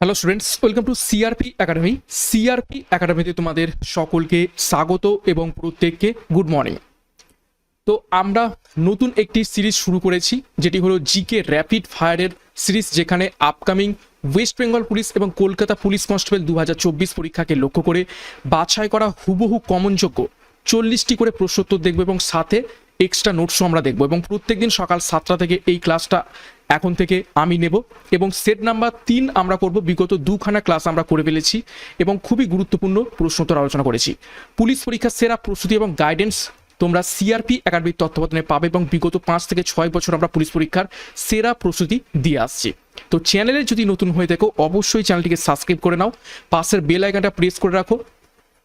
Hello students welcome to CRP academy CRP একাডেমিতে তোমাদের সকলকে স্বাগত এবং প্রত্যেককে গুড মর্নিং তো আমরা নতুন একটি সিরিজ শুরু করেছি, যেটি হলো জিকে র্যাপিড ফায়ারের সিরিজ যেখানে আপকামিং ওয়েস্ট বেঙ্গল পুলিশ এবং কলকাতা পুলিশ কনস্টেবল দু হাজার চব্বিশ পরীক্ষাকে লক্ষ্য করে বাছাই করা হুবহু কমনযোগ্য। চল্লিশটি করে প্রশ্নোত্তর দেখব এবং সাথে এক্সট্রা নোটসও আমরা দেখব এবং প্রত্যেকদিন সকাল সাতটা থেকে এই ক্লাসটা এখন থেকে আমি নেব এবং সেট নাম্বার তিন আমরা করব বিগত দুখানা ক্লাস আমরা করে ফেলেছি এবং খুবই গুরুত্বপূর্ণ প্রশ্নোত্তর আলোচনা করেছি। পুলিশ পরীক্ষার সেরা প্রস্তুতি এবং গাইডেন্স তোমরা সিআরপি একাডেমির তত্ত্বাবধানে পাবে এবং বিগত পাঁচ থেকে ছয় বছর আমরা পুলিশ পরীক্ষার সেরা প্রস্তুতি দিয়ে আসছি। তো চ্যানেলে যদি নতুন হয়ে থাকো, অবশ্যই চ্যানেলটিকে সাবস্ক্রাইব করে নাও। পাশের বেল আইকনটা প্রেস করে রাখো।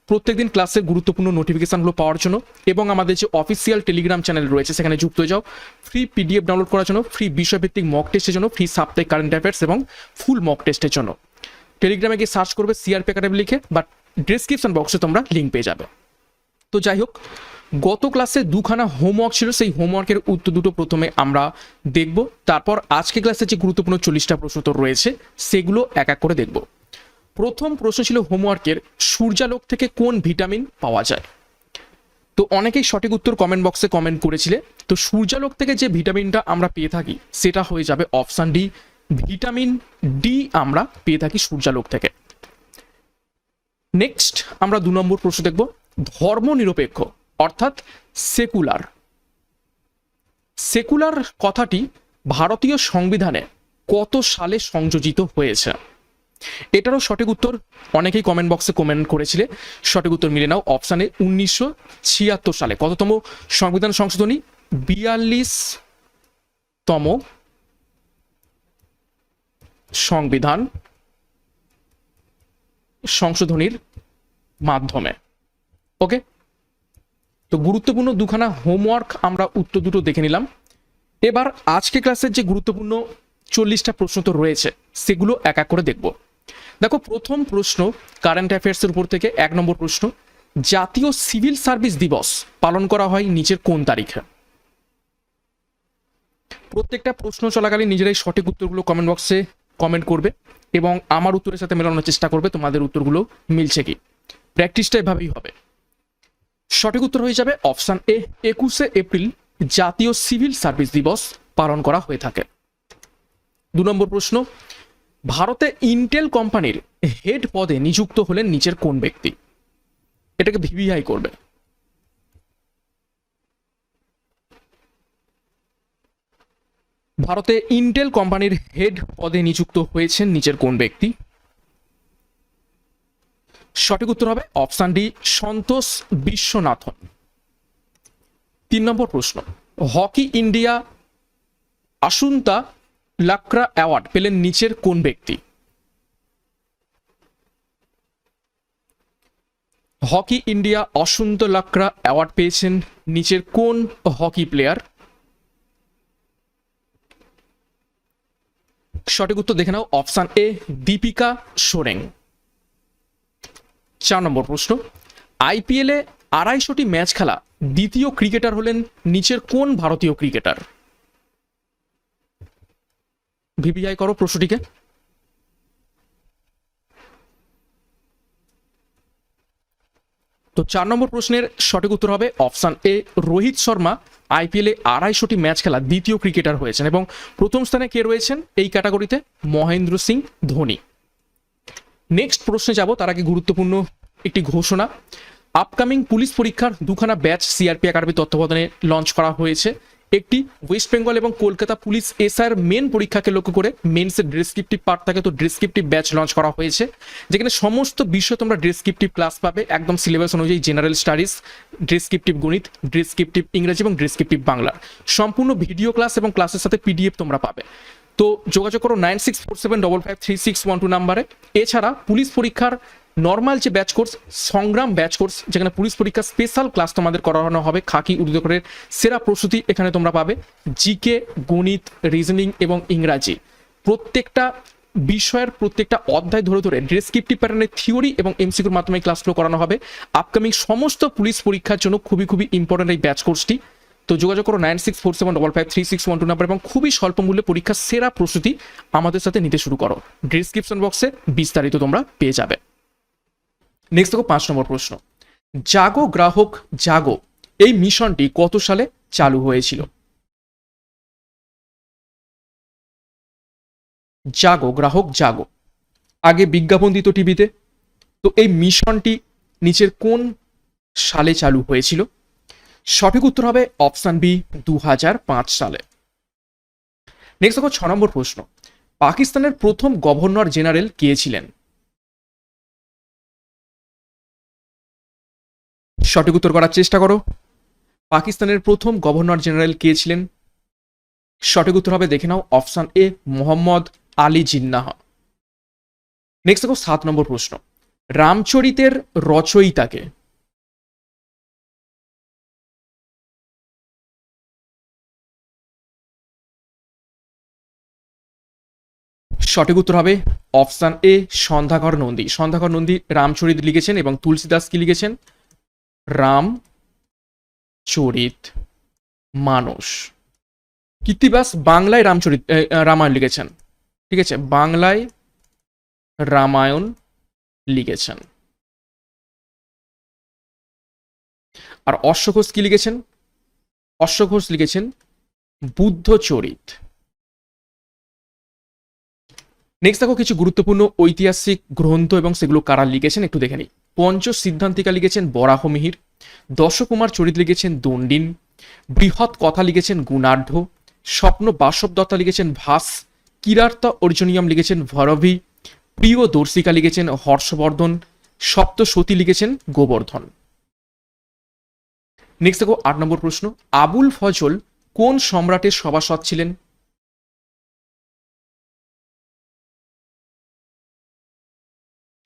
প্রত্যেকদিন ক্লাসের গুরুত্বপূর্ণ নোটিফিকেশনগুলো পাওয়ার জন্য এবং আমাদের যে অফিসিয়াল টেলিগ্রাম চ্যানেল রয়েছে, সেখানে যুক্ত হয়ে যাও। ফ্রি পিডিএফ ডাউনলোড করার জন্য ফ্রি বিষয়ভিত্তিক মক টেস্টের জন্য ফ্রি সাপ্তাহিক কারেন্ট অ্যাফেয়ার্স এবং ফুল মক টেস্টের জন্য। টেলিগ্রামে গিয়ে সার্চ করবে সিআরপি একাডেমি লিখে বাট ডিসক্রিপশন বক্সে তোমরা লিঙ্ক পেয়ে যাবে। তো যাই হোক, গত ক্লাসে দুখানা হোমওয়ার্ক ছিল, সেই হোমওয়ার্কের উত্তর দুটো প্রথমে আমরা দেখব। তারপর আজকে ক্লাসে যে গুরুত্বপূর্ণ চল্লিশটা প্রশ্ন তো রয়েছে, সেগুলো এক এক করে দেখব। প্রথম প্রশ্ন ছিল হোমওয়ার্কের সূর্যালোক থেকে কোন ভিটামিন পাওয়া যায়? তো অনেকেই সঠিক উত্তর কমেন্ট বক্সে কমেন্ট করেছিলে। তো সূর্যালোক থেকে যে ভিটামিনটা আমরা পেয়ে থাকি, সেটা হয়ে যাবে অপশান ডি ভিটামিন ডি আমরা পেয়ে থাকি সূর্যালোক থেকে। নেক্সট আমরা দু নম্বর প্রশ্ন দেখব ধর্ম নিরপেক্ষ অর্থাৎ সেকুলার। সেকুলার কথাটি ভারতীয় সংবিধানে কত সালে সংযোজিত হয়েছে? এটারও সঠিক উত্তর অনেকেই কমেন্ট বক্সে কমেন্ট করেছিলে। সঠিক উত্তর মিলে নাও অপশানে উনিশশো ছিয়াত্তর সালে। কততম সংবিধান সংশোধনী? বিয়াল্লিশতম সংবিধান সংশোধনীর মাধ্যমে। ওকে তো গুরুত্বপূর্ণ দুখানা হোমওয়ার্ক আমরা উত্তর দুটো দেখে নিলাম। এবার আজকে ক্লাসের যে গুরুত্বপূর্ণ চল্লিশটা প্রশ্ন তো রয়েছে, সেগুলো এক এক করে দেখব। দেখো, প্রথম প্রশ্ন কারেন্ট অ্যাফেয়ার্সের উপর থেকে এক নম্বর প্রশ্ন, জাতীয় সিভিল সার্ভিস দিবস পালন করা হয় নিচের কোন তারিখে? প্রত্যেকটা প্রশ্ন চলাকালীন নিজেরাই সঠিক উত্তরগুলো কমেন্ট বক্সে কমেন্ট করবে এবং আমার উত্তরের সাথে মেলানোর চেষ্টা করবে, তোমাদের উত্তরগুলো মিলছে কি? প্র্যাকটিসটা এভাবেই হবে। সঠিক উত্তর হয়ে যাবে অপশান এ একুশে এপ্রিল জাতীয় সিভিল সার্ভিস দিবস পালন করা হয়ে থাকে। দু নম্বর প্রশ্ন ভারতে ইন্টেল কোম্পানির হেড পদে নিযুক্ত হলেন নিচের কোন ব্যক্তি? এটাকে ভিভিআই করবে। ভারতে ইন্টেল কোম্পানির হেড পদে নিযুক্ত হয়েছেন নিচের কোন ব্যক্তি? সঠিক উত্তর হবে অপশান ডি, সন্তোষ বিশ্বনাথন। তিন নম্বর প্রশ্ন, hockey India Asunta Lakra award পেলেন নিচের কোন ব্যক্তি? Hockey India Asunta Lakra award পেয়েছেন নিচের কোন হকি প্লেয়ার? সঠিক উত্তর দেখে নাও, অপশান এ, দীপিকা সোরেং চার নম্বর প্রশ্ন, আইপিএলে আড়াইশোটি ম্যাচ খেলা দ্বিতীয় ক্রিকেটার হলেন নিচের কোন ভারতীয় ক্রিকেটার? ভিভিআই করো প্রশ্নটিকে। তো চার নম্বর প্রশ্নের সঠিক উত্তর হবে অপশান এ, রোহিত শর্মা আইপিএলে আড়াইশোটি ম্যাচ খেলা দ্বিতীয় ক্রিকেটার হয়েছেন এবং প্রথম স্থানে কে রয়েছেন এই ক্যাটাগরিতে? মহেন্দ্র সিং ধোনি। নেক্সট প্রশ্নে যাব, তার আগে গুরুত্বপূর্ণ একটি ঘোষণা। আপকামিং পুলিশ পরীক্ষার দুখানা ব্যাচ সিআরপি একাডেমি তত্ত্বাবধানে লঞ্চ করা হয়েছে। একটি ওয়েস্ট বেঙ্গল এবং কলকাতা পুলিশ এসআর মেন পরীক্ষাকে লক্ষ্য করে মেন্সের ডেসক্রিপটিভ পার্ট থাকে। তো ডেসক্রিপটিভ ব্যাচ লঞ্চ করা হয়েছে। যেখানে সমস্ত বিষয় তোমরা ডেসক্রিপটিভ ক্লাস পাবে। একদম সিলেবাস অনুযায়ী জেনারেল স্টাডিজ ডেসক্রিপটিভ গণিত ডেসক্রিপটিভ ইংরেজি এবং ডেসক্রিপটিভ বাংলা। সম্পূর্ণ ভিডিও ক্লাস এবং ক্লাসের সাথে পিডিএফ তোমরা পাবে। তো যোগাযোগ করো nine six four seven double five three six one two নাম্বারে। এছাড়া পুলিশ পরীক্ষার নর্মাল যে batch course Sangram batch course যেখানে পুলিশ পরীক্ষার স্পেশাল ক্লাস তোমাদের করানো হবে, খাকি উর্দুকরের সেরা প্রস্তুতি এখানে তোমরা পাবে। জিকে গণিত রিজনিং এবং ইংরাজি। প্রত্যেকটা বিষয়ের প্রত্যেকটা অধ্যায় ধরে ধরে ডেসক্রিপটিভ প্যাটার্নের থিওরি এবং এমসিকিউর মাধ্যমে ক্লাস ক্লাসগুলো করানো হবে। আপকামিং সমস্ত পুলিশ পরীক্ষার জন্য খুবই খুবই ইম্পর্টেন্ট এই ব্যাচ কোর্সটি তো যোগাযোগ করো nine six four seven double five three six one two number এবং খুবই স্বল্প মূল্যে পরীক্ষার সেরা প্রস্তুতি আমাদের সাথে নিতে শুরু করো। ডিসক্রিপশন বক্সে বিস্তারিত তোমরা পেয়ে যাবে। নেক্সট দেখো পাঁচ নম্বর প্রশ্ন। জাগো গ্রাহক, জাগো। এই মিশনটি কত সালে চালু হয়েছিল? জাগো, গ্রাহক, জাগো। আগে বিজ্ঞাপন দিত টিভিতে। তো এই মিশনটি নিচের কোন সালে চালু হয়েছিল? সঠিক উত্তর হবে অপশান বি দু হাজার পাঁচ সালে। নেক্সট দেখো ছ নম্বর প্রশ্ন। পাকিস্তানের প্রথম গভর্নর জেনারেল কে ছিলেন? সঠিক উত্তর করার চেষ্টা করো। পাকিস্তানের প্রথম গভর্নর জেনারেল কে ছিলেন? সঠিক উত্তর হবে, দেখে নাও, option A, Mohammad Ali Jinnah. Next দেখো, সাত নম্বর প্রশ্ন। রামচরিতের রচয়িতাকে সঠিক উত্তর হবে, অপশান এ, সন্ধ্যাকর নন্দী। সন্ধ্যাকর নন্দী রামচরিত লিখেছেন এবং তুলসীদাস কি লিখেছেন? রাম, চরিত, মানস। কীর্তিবাস বাংলায় রামচরিত রামায়ণ লিখেছেন। ঠিক আছে? বাংলায় রামায়ণ লিখেছেন। আর অশ্বঘোষ কি লিখেছেন? অশ্বঘোষ লিখেছেন বুদ্ধচরিত। নেক্সট দেখো কিছু গুরুত্বপূর্ণ ঐতিহাসিক গ্রন্থ এবং সেগুলো কারা লিখেছেন একটু দেখে নিই। পঞ্চ সিদ্ধান্তিকা লিখেছেন বরাহমিহির দশকুমার চরিত লিখেছেন দণ্ডিন, বৃহৎ কথা লিখেছেন গুণাঢ্য, স্বপ্ন বাসব দত্তা লিখেছেন ভাস, কিরার্তা অর্জনিয়াম লিখেছেন ভরভি, প্রিয় দর্শিকা লিখেছেন হর্ষবর্ধন, সপ্তসতী লিখেছেন গোবর্ধন। নেক্সট দেখো আট নম্বর প্রশ্ন, আবুল ফজল কোন সম্রাটের সভাসদ ছিলেন?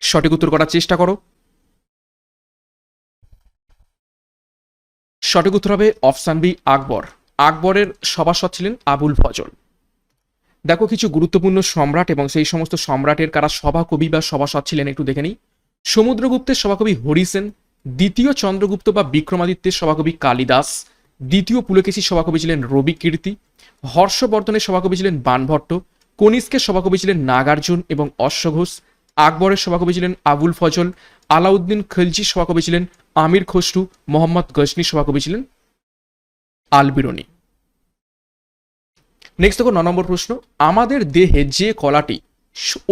সঠিক উত্তর করার চেষ্টা করো। সঠিক উত্তর হবে অপশান বি, আকবর। আকবরের সভাসদ ছিলেন আবুল ফজল। দেখো, কিছু গুরুত্বপূর্ণ সম্রাট এবং সেই সমস্ত সম্রাটের কারা সভাকবি বা সভাসদ ছিলেন একটু দেখে নিই। সমুদ্রগুপ্তের সভাকবি হরিসেন দ্বিতীয় চন্দ্রগুপ্ত বা বিক্রমাদিত্যের সভাকবি কালিদাস, দ্বিতীয় পুলকেশীর সভাকবি ছিলেন রবি কীর্তি হর্ষবর্ধনের সভাকবি ছিলেন বানভট্ট, কনিষ্কের সভাকবি ছিলেন নাগার্জুন এবং অশ্বঘোষ আকবরের সভাকবি ছিলেন আবুল ফজল, আলাউদ্দিন খলজির সভাকবি ছিলেন আমির খসরু, মোহাম্মদ গজনির সভাকবি ছিলেন আলবিরনি। নেক্সট দেখো, ন নম্বর প্রশ্ন, আমাদের দেহে যে কলাটি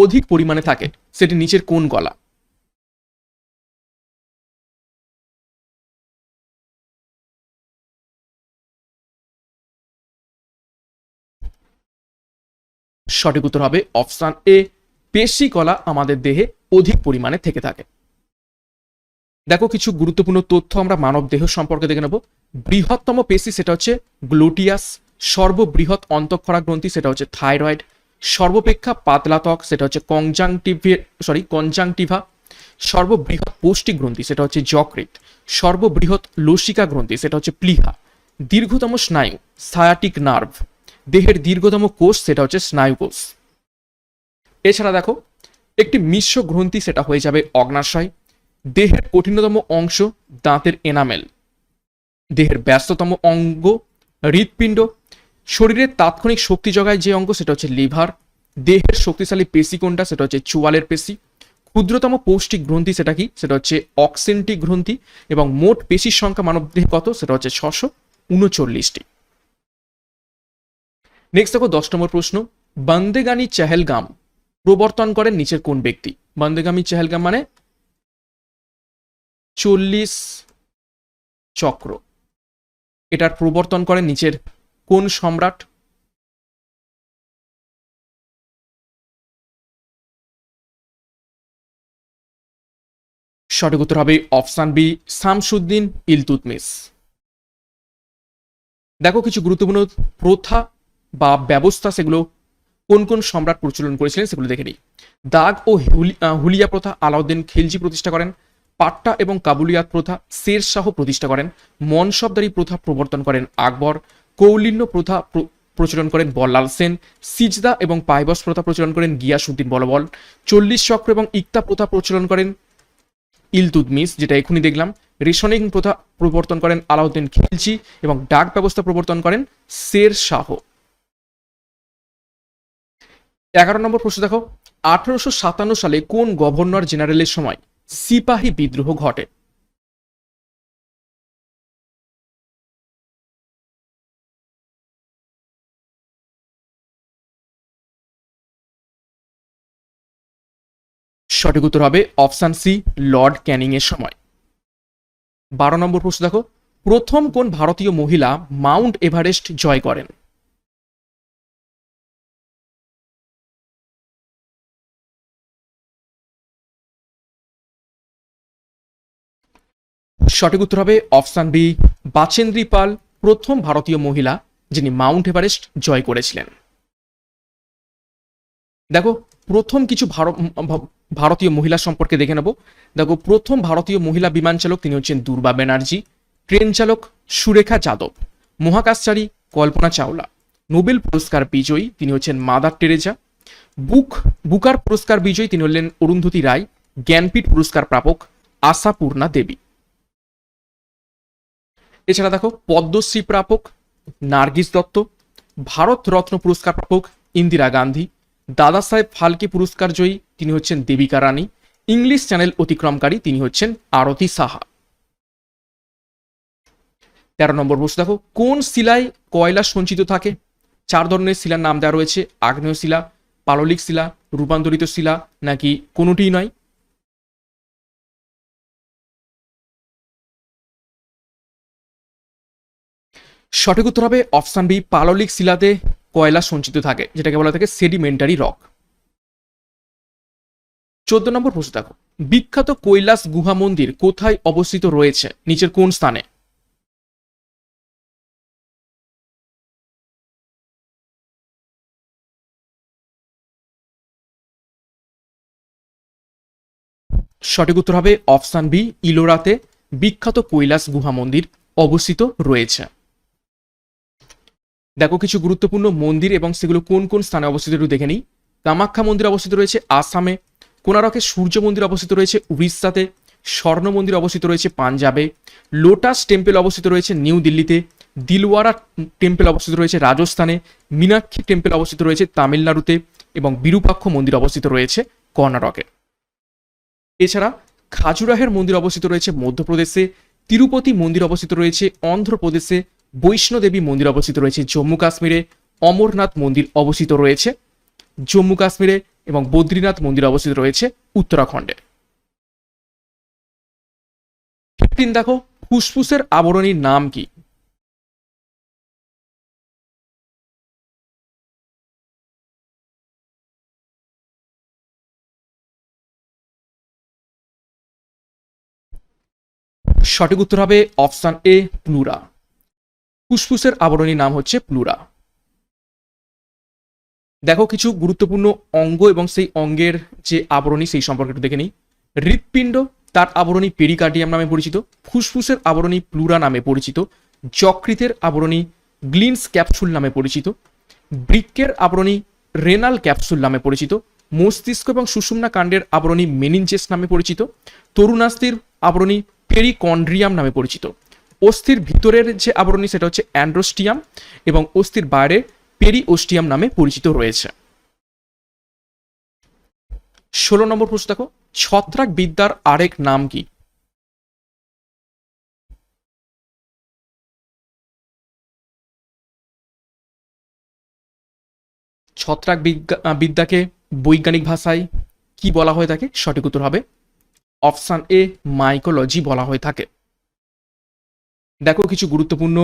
অধিক পরিমাণে থাকে, সেটি নিচের কোন গলা? সঠিক উত্তর হবে অপশান এ পেশি কলা আমাদের দেহে অধিক পরিমাণে থেকে থাকে। দেখো, কিছু গুরুত্বপূর্ণ তথ্য আমরা মানব দেহ সম্পর্কে দেখে নেব। বৃহত্তম পেশি সেটা হচ্ছে গ্লুটিয়াস, সর্ববৃহৎ অন্তঃক্ষরা গ্রন্থি সেটা হচ্ছে থাইরয়েড, সর্বপেক্ষা পাতলা ত্বক সেটা হচ্ছে কনজাংটিভে, সরি, কনজাংটিভা, সর্ববৃহৎ পৌষ্টিক গ্রন্থি সেটা হচ্ছে যকৃত সর্ববৃহৎ লসিকা গ্রন্থি সেটা হচ্ছে প্লিহা, দীর্ঘতম স্নায়ু সায়াটিক নার্ভ দেহের দীর্ঘতম কোষ সেটা হচ্ছে স্নায়ু কোষ এছাড়া দেখো, একটি মিশ্র গ্রন্থি সেটা হয়ে যাবে অগ্নাশয়, দেহের কঠিনতম অংশ দাঁতের এনামেল, দেহের ব্যস্ততম অঙ্গ হৃৎপিণ্ড, শরীরের তাৎক্ষণিক শক্তি জোগায় যে অঙ্গ সেটা হচ্ছে লিভার, দেহের শক্তিশালী পেশি কোনটা সেটা হচ্ছে চুয়ালের পেশি, ক্ষুদ্রতম পৌষ্টিক গ্রন্থি সেটা কি? সেটা হচ্ছে অক্সেন্টিক গ্রন্থি এবং মোট পেশির সংখ্যা মানব মানবদেহে কত? সেটা হচ্ছে ছশো উনচল্লিশটি। নেক্সট দেখো দশ নম্বর প্রশ্ন, বন্দেগানি চেহেলগাম প্রবর্তন করেন নিচের কোন ব্যক্তি? বন্দেগামী চেহেলগাম মানে চল্লিশ চক্র। এটার প্রবর্তন করেন নিচের কোন সম্রাট? সঠিক উত্তর হবে অপশান বি, শামসুদ্দিন ইলতুতমিস দেখো কিছু গুরুত্বপূর্ণ প্রথা বা ব্যবস্থা সেগুলো কোন কোন সম্রাট প্রচলন করেছিলেন সেগুলো দেখে নিই। দাগ ও হুলি- হুলিয়া প্রথা আলাউদ্দিন খিলজি প্রতিষ্ঠা করেন। পাট্টা এবং কাবুলিয়াত প্রথা শের শাহ প্রতিষ্ঠা করেন। মনসবদারি প্রথা প্রবর্তন করেন আকবর। কৌলিন্য প্রথা প্র- প্রচলন করেন বল্লাল সেন। সিজদা এবং পাইবস প্রথা প্রচলন করেন গিয়াসুদ্দিন বলবল। চল্লিশ চক্র এবং ইকতা প্রথা প্রচলন করেন ইলতুদমিস যেটা এখনই দেখলাম। রেশনিং প্রথা প্রবর্তন করেন আলাউদ্দিন খিলজি এবং ডাক ব্যবস্থা প্রবর্তন করেন শের শাহ। এগারো নম্বর প্রশ্ন দেখো। আঠারোশো সাতান্ন সালে কোন গভর্নর জেনারেলের সময় সিপাহী বিদ্রোহ ঘটে? সঠিক উত্তর হবে অপশান সি, লর্ড ক্যানিং এর সময়। বারো নম্বর প্রশ্ন দেখো। প্রথম কোন ভারতীয় মহিলা মাউন্ট এভারেস্ট জয় করেন? সঠিক উত্তর হবে অপশান বি, বাচেন্দ্রী পাল, প্রথম ভারতীয় মহিলা, যিনি মাউন্ট এভারেস্ট জয় করেছিলেন। দেখো, প্রথম কিছু ভারতীয় মহিলা সম্পর্কে দেখে নেব। দেখো, প্রথম ভারতীয় মহিলা বিমান চালক তিনি হচ্ছেন দুর্বা ব্যানার্জি, ট্রেন চালক সুরেখা যাদব, মহাকাশচারী কল্পনা চাওলা, নোবেল পুরস্কার বিজয়ী তিনি হচ্ছেন মাদার টেরেজা, বুক, বুকার পুরস্কার বিজয়ী তিনি হলেন অরুন্ধতী রায়, জ্ঞানপীঠ পুরস্কার প্রাপক আশাপূর্ণা দেবী। এছাড়া দেখো, পদ্মশ্রী প্রাপক, নার্গিস দত্ত, ভারত রত্ন পুরস্কার প্রাপক, ইন্দিরা গান্ধী, দাদা সাহেব ফালকে পুরস্কার জয়ী, তিনি হচ্ছেন দেবিকা রানী, ইংলিশ চ্যানেল অতিক্রমকারী, তিনি হচ্ছেন আরতি সাহা। তেরো নম্বর প্রশ্ন দেখো, কোন শিলায় কয়লা সঞ্চিত থাকে? চার ধরনের শিলার নাম দেওয়া রয়েছে, আগ্নেয় শিলা, পাললিক শিলা, রূপান্তরিত শিলা, নাকি কোনোটিই নয়? সঠিক উত্তর হবে অপশান বি, পাললিক শিলাতে কয়লা সঞ্চিত থাকে, যেটাকে বলা থাকে সেডিমেন্টারি রক চোদ্দ নম্বর প্রশ্ন দেখো, বিখ্যাত কৈলাস গুহা মন্দির কোথায় অবস্থিত রয়েছে? নিচের কোন স্থানে? সঠিক উত্তর হবে অপশান বি, ইলোরাতে বিখ্যাত কৈলাস গুহা মন্দির অবস্থিত রয়েছে। দেখো, কিছু গুরুত্বপূর্ণ মন্দির এবং সেগুলো কোন কোন স্থানে অবস্থিত একটু দেখে নিই। কামাখ্যা মন্দির অবস্থিত রয়েছে আসামে, কোনারকে সূর্য মন্দির অবস্থিত রয়েছে উড়িষ্যাতে, স্বর্ণ মন্দির অবস্থিত রয়েছে পাঞ্জাবে, লোটাস টেম্পল অবস্থিত রয়েছে নিউ দিল্লিতে, দিলওয়ারা টেম্পল অবস্থিত রয়েছে রাজস্থানে, মীনাক্ষী টেম্পল অবস্থিত রয়েছে তামিলনাড়ুতে এবং বিরূপাক্ষ মন্দির অবস্থিত রয়েছে কর্ণাটকে। এছাড়া খাজুরাহের মন্দির অবস্থিত রয়েছে মধ্যপ্রদেশে, তিরুপতি মন্দির অবস্থিত রয়েছে অন্ধ্রপ্রদেশে বৈষ্ণোদেবী মন্দির অবস্থিত রয়েছে জম্মু কাশ্মীরে, অমরনাথ মন্দির অবস্থিত রয়েছে জম্মু কাশ্মীরে এবং বদ্রীনাথ মন্দির অবস্থিত রয়েছে উত্তরাখণ্ডে। ফিফটিন দেখো, ফুসফুসের আবরণীর নাম কি? সঠিক উত্তর হবে অপশান এ প্লুরা ফুসফুসের আবরণীর নাম হচ্ছে প্লুরা দেখো কিছু গুরুত্বপূর্ণ অঙ্গ এবং সেই অঙ্গের যে আবরণী, সেই সম্পর্কে একটু দেখে নিই। হৃৎপিণ্ড, তার আবরণী পেরিকার্ডিয়াম নামে পরিচিত, ফুসফুসের আবরণী প্লুরা নামে পরিচিত, যকৃতের আবরণী গ্লিনস ক্যাপসুল নামে পরিচিত, বৃক্কের আবরণী রেনাল ক্যাপসুল নামে পরিচিত, মস্তিষ্ক এবং সুষুম্না কাণ্ডের আবরণী মেনিনজেস নামে পরিচিত, তরুণাস্থির আবরণী পেরিকন্ড্রিয়াম নামে পরিচিত। অস্থির ভিতরের যে আবরণী সেটা হচ্ছে অ্যান্ড্রোস্টিয়াম এবং অস্থির বাইরে পেরি পেরিওস্টিয়াম নামে পরিচিত রয়েছে। ষোলো নম্বর প্রশ্ন দেখো ছত্রাক বিদ্যার আরেক নাম কি? ছত্রাক বিদ্যাকে বৈজ্ঞানিক ভাষায় কি বলা হয়ে থাকে? সঠিক উত্তর হবে অপশান এ মাইকোলজি বলা হয়ে থাকে। দেখো কিছু গুরুত্বপূর্ণ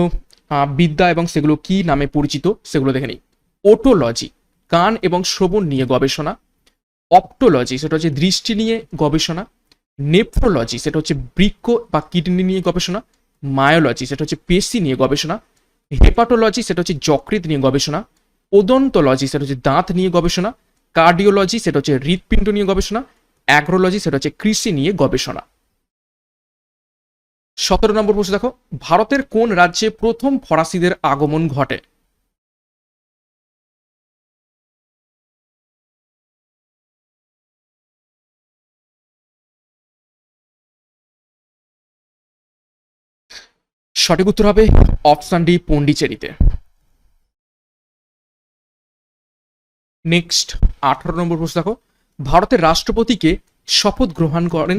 বিদ্যা এবং সেগুলো কি নামে পরিচিত সেগুলো দেখে নিই। ওটোলজি কান এবং শ্রবণ নিয়ে গবেষণা। অপটোলজি সেটা হচ্ছে দৃষ্টি নিয়ে গবেষণা। নেফ্রোলজি সেটা হচ্ছে বৃক্ষ বা কিডনি নিয়ে গবেষণা। মায়োলজি সেটা হচ্ছে পেশি নিয়ে গবেষণা। হেপাটোলজি সেটা হচ্ছে যকৃত নিয়ে গবেষণা। ওদন্তলজি সেটা হচ্ছে দাঁত নিয়ে গবেষণা। কার্ডিওলজি সেটা হচ্ছে হৃৎপিণ্ড নিয়ে গবেষণা। অ্যাগ্রোলজি সেটা হচ্ছে কৃষি নিয়ে গবেষণা। সতেরো নম্বর প্রশ্ন দেখো, ভারতের কোন রাজ্যে প্রথম ফরাসিদের আগমন ঘটে? সঠিক উত্তর হবে অপশন ডি, পন্ডিচেরিতে। নেক্সট, আঠারো নম্বর প্রশ্ন দেখো, ভারতের রাষ্ট্রপতিকে শপথ গ্রহণ করেন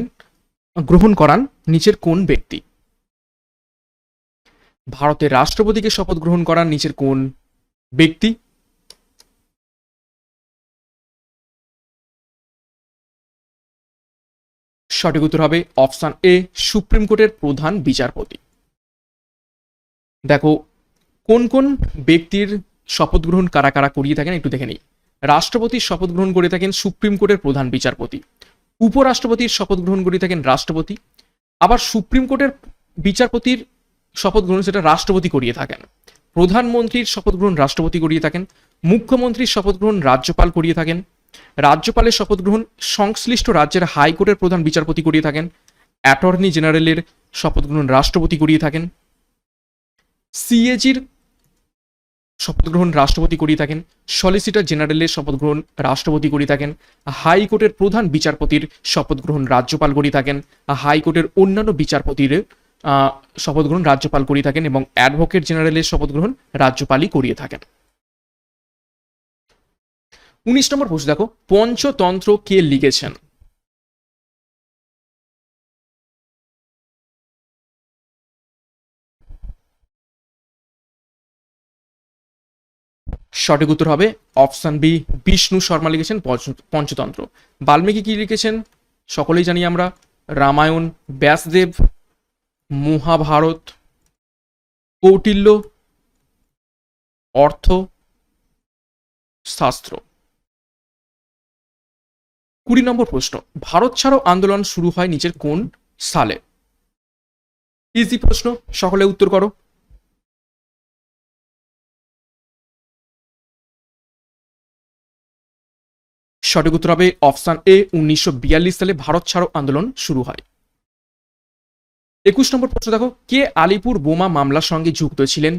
গ্রহণ করান নিচের কোন ব্যক্তি? ভারতের রাষ্ট্রপতিকে শপথ গ্রহণ করান নিচের কোন ব্যক্তি? সঠিক উত্তর হবে অপশান এ, সুপ্রিম কোর্টের প্রধান বিচারপতি। দেখো, কোন কোন ব্যক্তির শপথ গ্রহণ কারা কারা করিয়ে থাকেন একটু দেখে নিই। রাষ্ট্রপতির শপথ গ্রহণ করে থাকেন সুপ্রিম কোর্টের প্রধান বিচারপতি। উপরাষ্ট্রপতির শপথ গ্রহণ করে থাকেন রাষ্ট্রপতি। আবার সুপ্রিম কোর্টের বিচারপতির শপথ গ্রহণ সেটা রাষ্ট্রপতি করিয়ে থাকেন। প্রধানমন্ত্রীর শপথ গ্রহণ রাষ্ট্রপতি করিয়ে থাকেন। মুখ্যমন্ত্রীর শপথ গ্রহণ রাজ্যপাল করিয়ে থাকেন। রাজ্যপালের শপথ গ্রহণ সংশ্লিষ্ট রাজ্যের হাইকোর্টের প্রধান বিচারপতি করিয়ে থাকেন। অ্যাটর্নি জেনারেলের শপথ গ্রহণ রাষ্ট্রপতি করিয়ে থাকেন। সিএজির শপথ গ্রহণ রাষ্ট্রপতি করিয়ে থাকেন। সলিসিটর জেনারেলের শপথ গ্রহণ রাষ্ট্রপতি করিয়ে থাকেন। হাইকোর্টের প্রধান বিচারপতির শপথ গ্রহণ রাজ্যপাল করিয়ে থাকেন। হাইকোর্টের অন্যান্য বিচারপতির শপথ গ্রহণ রাজ্যপাল করিয়ে থাকেন এবং অ্যাডভোকেট জেনারেলের শপথ গ্রহণ রাজ্যপালই করিয়ে থাকেন। উনিশ নম্বর প্রশ্ন দেখো, পঞ্চতন্ত্র কে লিখেছেন? সঠিক উত্তর হবে অপশন বি, বিষ্ণু শর্মা লিখেছেন পঞ্চ- পঞ্চতন্ত্র। বাল্মীকি কি লিখেছেন? সকলেই জানি আমরা। রামায়ণ, ব্যাসদেব, মহাভারত, কৌটিল্য, অর্থ, শাস্ত্র। কুড়ি নম্বর প্রশ্ন, ভারত ছাড়ো আন্দোলন শুরু হয় নিচের কোন সালে? ইজি প্রশ্ন, সকলে উত্তর করো। সঠিক উত্তর হবে অপশন এ, উনিশশো বিয়াল্লিশ সালে ভারত ছাড়ো আন্দোলন শুরু হয়। একুশ নম্বর প্রশ্ন দেখো, কে আলিপুর বোমা মামলার সঙ্গে যুক্ত ছিলেন?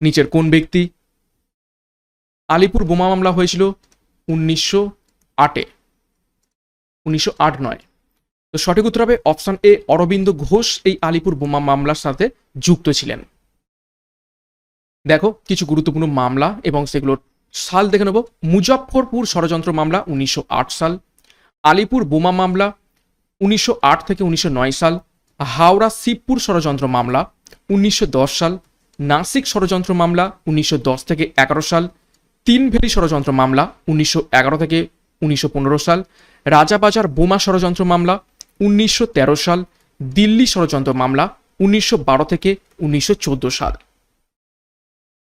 নিচের কোন ব্যক্তি? আলিপুর বোমা মামলা হয়েছিল উনিশশো আটে, উনিশশো আট নয়। তো সঠিক উত্তর হবে অপশন এ, অরবিন্দ ঘোষ এই আলিপুর বোমা মামলার সাথে যুক্ত ছিলেন। দেখো, কিছু গুরুত্বপূর্ণ মামলা এবং সেগুলোর সাল দেখে নেব। মুজফ্ফরপুর ষড়যন্ত্র মামলা উনিশশো আট সাল, আলিপুর বোমা মামলা উনিশশো আট থেকে উনিশশো নয় সাল, হাওড়া শিবপুর ষড়যন্ত্র মামলা উনিশশো দশ সাল, নাসিক ষড়যন্ত্র মামলা উনিশশো দশ থেকে এগারো সাল তিন ভেলি ষড়যন্ত্র মামলা উনিশশো এগারো থেকে উনিশশো পনেরো সাল, রাজাবাজার বোমা ষড়যন্ত্র মামলা উনিশশো তেরো সাল, দিল্লি ষড়যন্ত্র মামলা উনিশশো বারো থেকে উনিশশো চোদ্দ সাল।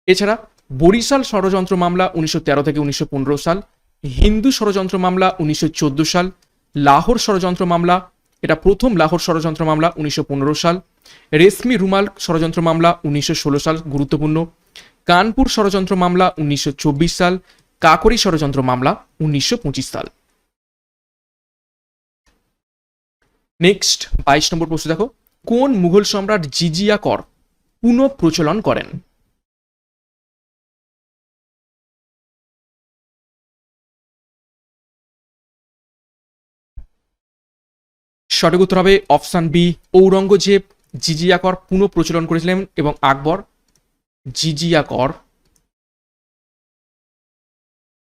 এছাড়া বরিশাল ষড়যন্ত্র মামলা উনিশশো তেরো থেকে উনিশশো পনেরো সাল, হিন্দু ষড়যন্ত্র মামলা উনিশশো চোদ্দ সাল, লাহোর ষড়যন্ত্র মামলা, এটা প্রথম লাহোর ষড়যন্ত্র মামলা উনিশশো পনেরো সাল, রেশমি রুমাল ষড়যন্ত্র মামলা উনিশশো ষোলো সাল, গুরুত্বপূর্ণ, কানপুর ষড়যন্ত্র মামলা উনিশশো চব্বিশ সাল, কাকরি ষড়যন্ত্র মামলা উনিশশো পঁচিশ সাল। নেক্সট, বাইশ নম্বর প্রশ্ন দেখো, কোন মুঘল সম্রাট জিজিয়া কর পুনঃ প্রচলন করেন? সঠিক উত্তর হবে অপশান বি, ঔরঙ্গজেব জিজিয়া কর পুনঃ প্রচলন করেছিলেন এবং আকবর জিজিয়া কর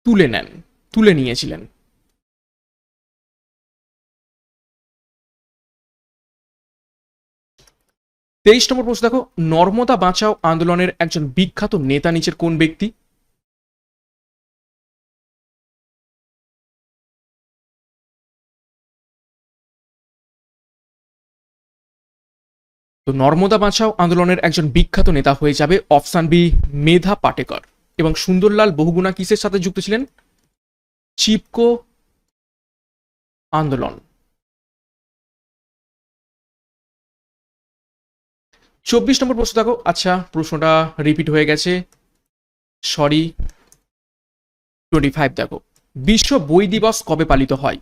তুলে নেন, তুলে নিয়েছিলেন। তেইশ নম্বর প্রশ্ন দেখো, নর্মদা বাঁচাও আন্দোলনের একজন বিখ্যাত নেতা নিচের কোন ব্যক্তি? তো নর্মদা বাঁচাও আন্দোলনের একজন বিখ্যাত নেতা হয়ে যাবে অপশান বি, মেধা পাটেকর। এবং সুন্দরলাল বহুগুণা কিসের সাথে যুক্ত ছিলেন? চিপকো আন্দোলন। চব্বিশ নম্বর প্রশ্ন দেখো। আচ্ছা প্রশ্নটা রিপিট হয়ে গেছে। সরি টোয়েন্টি ফাইভ দেখো। বিশ্ব বই দিবস কবে পালিত হয়?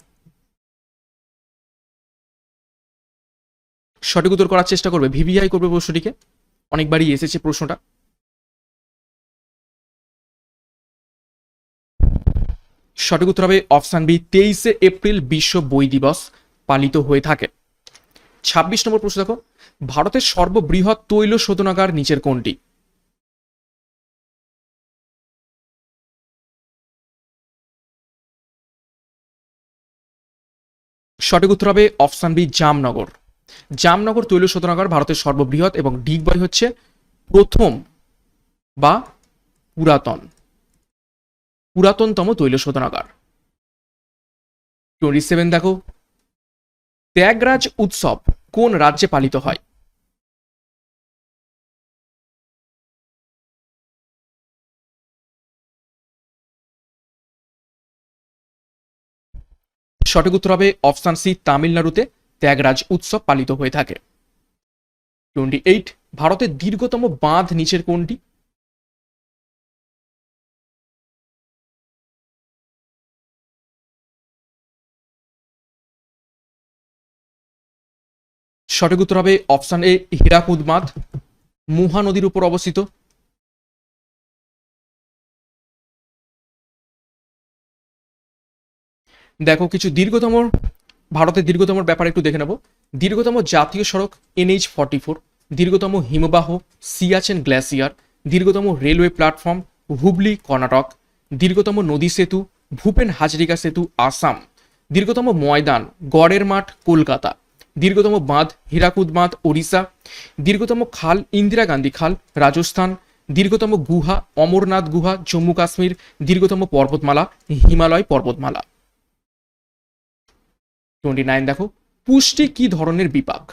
সঠিক উত্তর করার চেষ্টা করবে। ভিভিআই করবে প্রশ্নটিকে। অনেকবারই এসেছে প্রশ্নটা। সঠিক উত্তর হবে অপশান বি, তেইশে এপ্রিল বিশ্ব বই দিবস পালিত হয়ে থাকে। ছাব্বিশ নম্বর প্রশ্ন দেখো। ভারতের সর্ববৃহৎ তৈল শোধনাগার নিচের কোনটি? সঠিক উত্তর হবে অপশান বি, জামনগর। জামনগর, তৈল শোধনাগার ভারতের সর্ববৃহৎ এবং ডিগবাই হচ্ছে প্রথম বা পুরাতন, পুরাতনতম তৈল শোধনাগার। টোয়েন্টি সেভেন দেখো। ত্যাগরাজ উৎসব কোন রাজ্যে পালিত হয়? সঠিক উত্তর হবে অপশান সি, তামিলনাড়ুতে। ত্যাগরাজ উৎসব পালিত হয়ে থাকে। টোয়েন্টি এইট, ভারতের দীর্ঘতম বাঁধ নিচের কোনটি? সঠিক উত্তর হবে অপশান এ, হীরাকুদ বাঁধ। মুহা নদীর উপর অবস্থিত। দেখো, কিছু দীর্ঘতম ভারতের দীর্ঘতম ব্যাপারে একটু দেখে নেব। দীর্ঘতম জাতীয় সড়ক এনএইচ ফর্টি ফোর, দীর্ঘতম হিমবাহ সিয়াচেন গ্লেসিয়ার দীর্ঘতম রেলওয়ে প্ল্যাটফর্ম হুবলি কর্ণাটক, দীর্ঘতম নদী সেতু ভূপেন হাজরিকা সেতু আসাম, দীর্ঘতম ময়দান গড়ের মাঠ কলকাতা, দীর্ঘতম বাঁধ হীরাকুদ বাঁধ ওড়িশা, দীর্ঘতম খাল ইন্দিরা গান্ধী খাল রাজস্থান, দীর্ঘতম গুহা অমরনাথ গুহা জম্মু কাশ্মীর, দীর্ঘতম পর্বতমালা হিমালয় পর্বতমালা। টোয়েন্টি নাইন দেখো, পুষ্টি কি ধরনের বিপাক?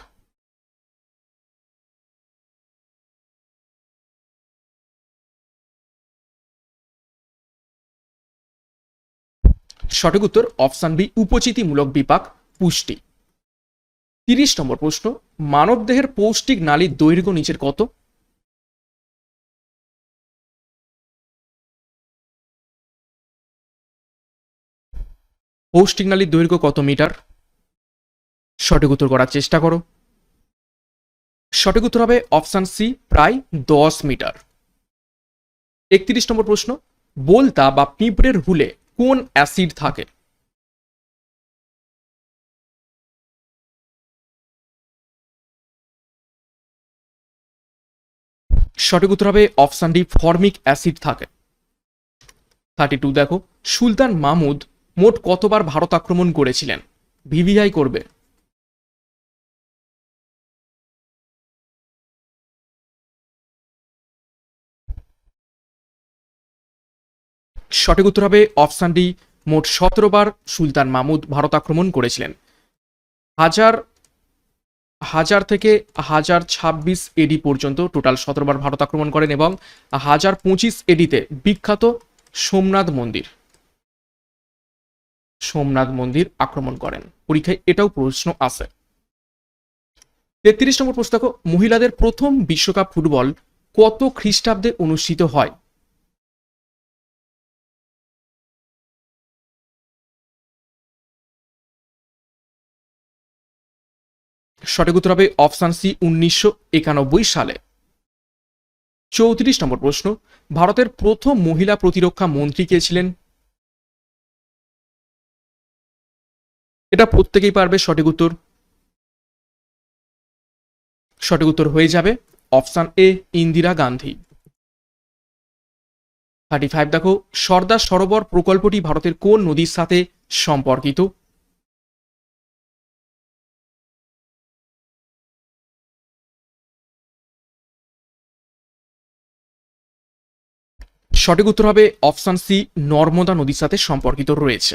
সঠিক উত্তর অপশান বি, উপচিতিমূলক বিপাক, পুষ্টি। তিরিশ নম্বর প্রশ্ন মানবদেহের পৌষ্টিক নালীর দৈর্ঘ্য নিচের কত? পৌষ্টিক নালীর দৈর্ঘ্য কত মিটার? সঠিক উত্তর করার চেষ্টা করো। সঠিক উত্তর হবে অপশান সি, প্রায় দশ মিটার। একত্রিশ নম্বর প্রশ্ন, বলতা বা পিঁপড়ের হুলে কোন অ্যাসিড থাকে? সঠিক উত্তর হবে অপশান ডি, ফর্মিক অ্যাসিড থাকে। থার্টি টু, দেখো, সুলতান মাহমুদ মোট কতবার ভারত আক্রমণ করেছিলেন? ভিভিআই করবে। সঠিক উত্তর হবে অপশান ডি, মোট সতেরো বার সুলতান মাহমুদ ভারত আক্রমণ করেছিলেন। হাজার হাজার থেকে হাজার ছাব্বিশ এডি পর্যন্ত টোটাল সতেরো বার ভারত আক্রমণ করেন এবং হাজার পঁচিশ এডিতে বিখ্যাত সোমনাথ মন্দির সোমনাথ মন্দির আক্রমণ করেন। পরীক্ষায় এটাও প্রশ্ন আছে। তেত্রিশ নম্বর প্রশ্ন মহিলাদের প্রথম বিশ্বকাপ ফুটবল কত খ্রিস্টাব্দে অনুষ্ঠিত হয়? সঠিক উত্তর হবে অপশান সি, উনিশশো একানব্বই সালে। চৌত্রিশ নম্বর প্রশ্ন, ভারতের প্রথম মহিলা প্রতিরক্ষা মন্ত্রী কে ছিলেন? এটা প্রত্যেকেই পারবে সঠিক উত্তর। সঠিক উত্তর হয়ে যাবে option A, Indira Gandhi. Thirty five, দেখো, সর্দার সরোবর প্রকল্পটি ভারতের কোন নদীর সাথে সম্পর্কিত? সঠিক উত্তর হবে অপশান সি, নর্মদা নদীর সাথে সম্পর্কিত রয়েছে।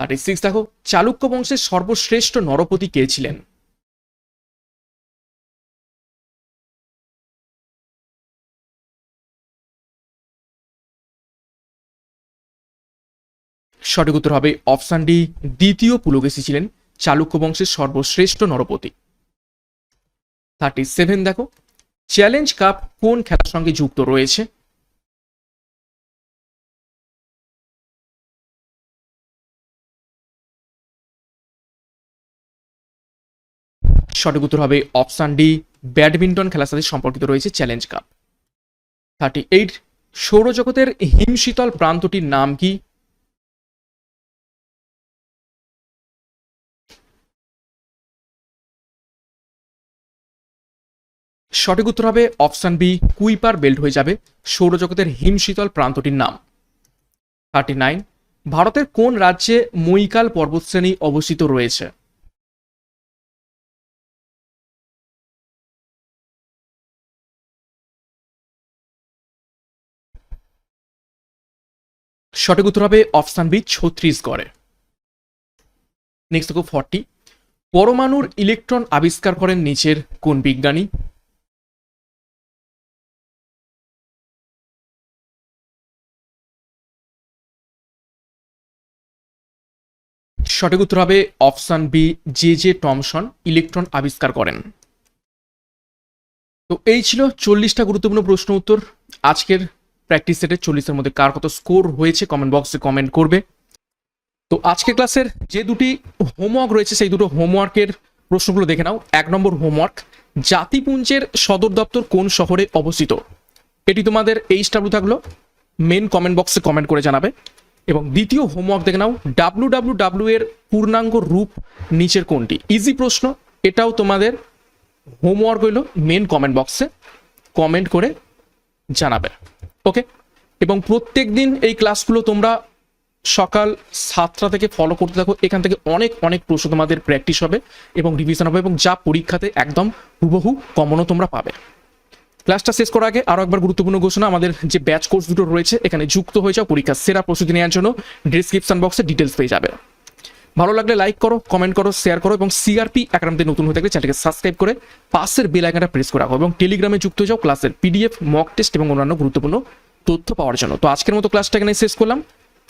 আর সিক্স দেখো, চালুক্য বংশের সর্বশ্রেষ্ঠ নরপতি কে ছিলেন? সঠিক উত্তর হবে অপশান ডি, দ্বিতীয় পুলকেশী ছিলেন চালুক্য বংশের সর্বশ্রেষ্ঠ নরপতি। থার্টি সেভেন দেখো চ্যালেঞ্জ কাপ কোন খেলার সঙ্গে যুক্ত রয়েছে? সঠিক উত্তর হবে অপশান ডি, ব্যাডমিন্টন খেলার সাথে সম্পর্কিত রয়েছে চ্যালেঞ্জ কাপ। থার্টি এইট, সৌরজগতের হিমশীতল প্রান্তটির নাম কি? সঠিক উত্তর হবে অপশান বি, কুইপার বেল্ট হয়ে যাবে সৌরজগতের হিমশীতল প্রান্তটির নাম। থার্টি নাইন, ভারতের কোন রাজ্যে মৈকাল পর্বতশ্রেণী অবস্থিত রয়েছে? সঠিক উত্তর হবে অপশন বি ছত্রিশগড়ে নেক্সট দেখো ফর্টি পরমাণুর ইলেকট্রন আবিষ্কার করেন নিচের কোন বিজ্ঞানী? সঠিক উত্তর হবে option B, J J Thomson electron আবিষ্কার করেন। তো এই ছিল চল্লিশটা গুরুত্বপূর্ণ প্রশ্ন উত্তর। আজকের প্র্যাকটিস সেটের চল্লিশের মধ্যে কার কত স্কোর হয়েছে কমেন্ট বক্সে কমেন্ট করবে। তো আজকে ক্লাসের যে দুটি হোমওয়ার্ক রয়েছে, সেই দুটো হোমওয়ার্কের প্রশ্নগুলো দেখে নাও। এক নম্বর হোমওয়ার্ক জাতিপুঞ্জের সদর দপ্তর কোন শহরে অবস্থিত? এটি তোমাদের এইচ ডাব্লিউ থাকল। মেন কমেন্ট বক্সে কমেন্ট করে জানাবে। এবং দ্বিতীয় হোমওয়ার্ক দেখে নাও ডাব্লু ডাব্লিউ ডাব্লিউ এর পূর্ণাঙ্গ রূপ নিচের কোনটি? ইজি প্রশ্ন, এটাও তোমাদের হোমওয়ার্ক হইল মেন কমেন্ট বক্সে কমেন্ট করে জানাবে। ওকে? এবং প্রত্যেক দিন এই ক্লাসগুলো তোমরা সকাল সাতটা থেকে ফলো করতে থাকো। এখান থেকে অনেক অনেক প্রশ্ন তোমাদের প্র্যাকটিস হবে এবং রিভিশন হবে এবং যা পরীক্ষাতে একদম হুবহু কমনও তোমরা পাবে। ক্লাসটা শেষ করার আগে আরও একবার গুরুত্বপূর্ণ ঘোষণা, আমাদের যে ব্যাচ কোর্স দুটো রয়েছে, এখানে যুক্ত হয়ে যাও পরীক্ষা সেরা প্রস্তুতি নেওয়ার জন্য ডিসক্রিপশন বক্সে ডিটেলস পেয়ে যাবে। ভালো লাগলে লাইক করো কমেন্ট করো শেয়ার করো এবং সিআরপি একাডেমিতে নতুন হয়ে থাকলে চ্যানেলকে সাবস্ক্রাইব করে পাশের বেল আইকনটা প্রেস করে রাখো এবং টেলিগ্রামে যুক্ত যাও ক্লাসের পিডিএফ মক টেস্ট এবং অন্যান্য গুরুত্বপূর্ণ তথ্য পাওয়ার জন্য। তো আজকের মতো ক্লাসটা এখানে শেষ করলাম।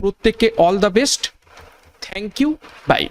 প্রত্যেককে all the best thank you bye